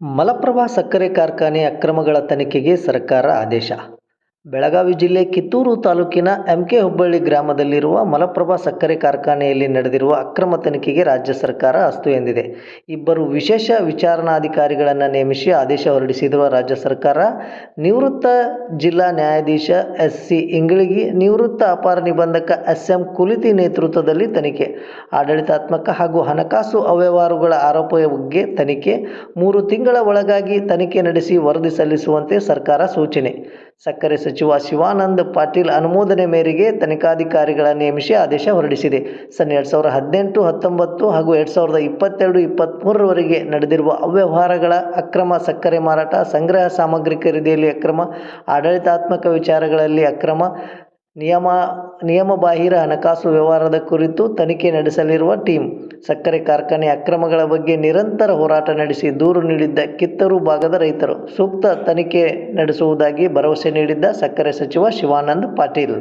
ಮಲಪ್ರಭಾ ಸಕ್ಕರೆ ಕಾರ್ಖಾನೆ ಅಕ್ರಮಗಳ ತನಿಖೆಗೆ ಸರ್ಕಾರ ಆದೇಶ. ಬೆಳಗಾವಿ ಜಿಲ್ಲೆ ಕಿತ್ತೂರು ತಾಲೂಕಿನ ಎಂ ಕೆ ಹುಬ್ಬಳ್ಳಿ ಗ್ರಾಮದಲ್ಲಿರುವ ಮಲಪ್ರಭಾ ಸಕ್ಕರೆ ಕಾರ್ಖಾನೆಯಲ್ಲಿ ನಡೆದಿರುವ ಅಕ್ರಮ ತನಿಖೆಗೆ ರಾಜ್ಯ ಸರ್ಕಾರ ಅಸ್ತು ಎಂದಿದೆ. ಇಬ್ಬರು ವಿಶೇಷ ವಿಚಾರಣಾಧಿಕಾರಿಗಳನ್ನು ನೇಮಿಸಿ ಆದೇಶ ಹೊರಡಿಸಿರುವ ರಾಜ್ಯ ಸರ್ಕಾರ, ನಿವೃತ್ತ ಜಿಲ್ಲಾ ನ್ಯಾಯಾಧೀಶ ಎಸ್ ಸಿ ಇಂಗಳಿಗಿ ನಿವೃತ್ತ ಅಪಾರ ನಿಬಂಧಕ ಎಸ್ ಎಂ ಕುಲಿತಿ ನೇತೃತ್ವದಲ್ಲಿ ತನಿಖೆ, ಆಡಳಿತಾತ್ಮಕ ಹಾಗೂ ಹಣಕಾಸು ಅವ್ಯವಹಾರಗಳ ಆರೋಪ ಬಗ್ಗೆ ತನಿಖೆ, ಮೂರು ತಿಂಗಳ ಒಳಗಾಗಿ ತನಿಖೆ ನಡೆಸಿ ವರದಿ ಸಲ್ಲಿಸುವಂತೆ ಸರ್ಕಾರ ಸೂಚನೆ. ಸಕ್ಕರೆ ಸಚಿವ ಶಿವಾನಂದ ಪಾಟೀಲ್ ಅನುಮೋದನೆ ಮೇರೆಗೆ ತನಿಖಾಧಿಕಾರಿಗಳ ನೇಮಿಸಿ ಆದೇಶ ಹೊರಡಿಸಿದೆ. ಸನ್ ಎರಡು ಸಾವಿರದ ಹದಿನೆಂಟು, ಹತ್ತೊಂಬತ್ತು ಹಾಗೂ ಎರಡು ಸಾವಿರದ ಇಪ್ಪತ್ತೆರಡು ಇಪ್ಪತ್ತ್ಮೂರರವರೆಗೆ ನಡೆದಿರುವ ಅವ್ಯವಹಾರಗಳ ಅಕ್ರಮ ಸಕ್ಕರೆ ಮಾರಾಟ, ಸಂಗ್ರಹ ಸಾಮಗ್ರಿ ಖರೀದಿಯಲ್ಲಿ ಅಕ್ರಮ, ಆಡಳಿತಾತ್ಮಕ ವಿಚಾರಗಳಲ್ಲಿ ಅಕ್ರಮ ನಿಯಮ, ನಿಯಮಬಾಹಿರ ಹಣಕಾಸು ವ್ಯವಹಾರದ ಕುರಿತು ತನಿಖೆ ನಡೆಸಲಿರುವ ಟೀಮ್ ಸಕ್ಕರೆ ಕಾರ್ಖಾನೆ ಅಕ್ರಮಗಳ ಬಗ್ಗೆ ನಿರಂತರ ಹೋರಾಟ ನಡೆಸಿ ದೂರು ನೀಡಿದ್ದ ಕಿತ್ತೂರು ಭಾಗದ ರೈತರು. ಸೂಕ್ತ ತನಿಖೆ ನಡೆಸುವುದಾಗಿ ಭರವಸೆ ನೀಡಿದ್ದ ಸಕ್ಕರೆ ಸಚಿವ ಶಿವಾನಂದ ಪಾಟೀಲ್.